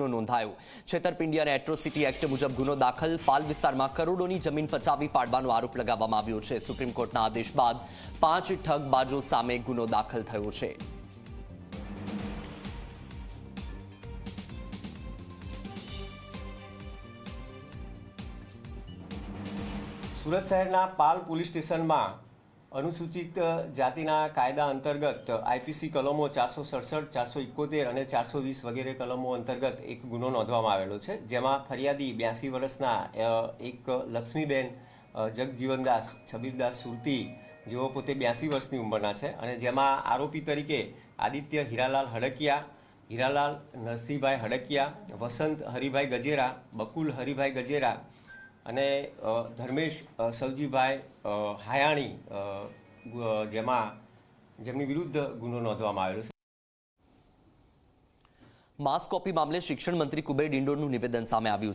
ગુનો નોંધાયો. છેતરપિંડી અને એટ્રોસિટી એક્ટ મુજબ ગુનો દાખલ. પાલ વિસ્તારમાં કરોડોની જમીન પચાવી પાડવાનો આરોપ લગાવવામાં આવ્યો છે. સુપ્રીમ કોર્ટના આદેશ બાદ પાંચ ઠગબાજો સામે ગુનો દાખલ થયો છે. સુરત શહેરના પાલ પોલીસ સ્ટેશનમાં અનુસૂચિત જાતિના કાયદા અંતર્ગત આઈપીસી કલમો ચારસો સડસઠ, ચારસો ઇકોતેર અને ચારસો વીસ વગેરે કલમો અંતર્ગત એક ગુનો નોંધવામાં આવેલો છે. જેમાં ફરિયાદી બ્યાસી વર્ષના એક લક્ષ્મીબેન જગજીવનદાસ છબીરદાસ સુરતી, જેઓ પોતે બ્યાસી વર્ષની ઉંમરના છે અને જેમાં આરોપી તરીકે આદિત્ય હીરાલાલ હડકિયા, હીરાલાલ નરસિંહભાઈ હડકિયા, વસંત હરિભાઈ ગજેરા, બકુલ હરિભાઈ ગજેરા અને ધર્મેશ સૌજીભાઈ હાયાણી જેમાં, જેમની વિરુદ્ધ ગુનો નોંધવામાં આવેલો છે. માસ્ક કોપી મામલે શિક્ષણ મંત્રી કુબેર ડિંડોરનું નિવેદન સામે આવ્યું છે.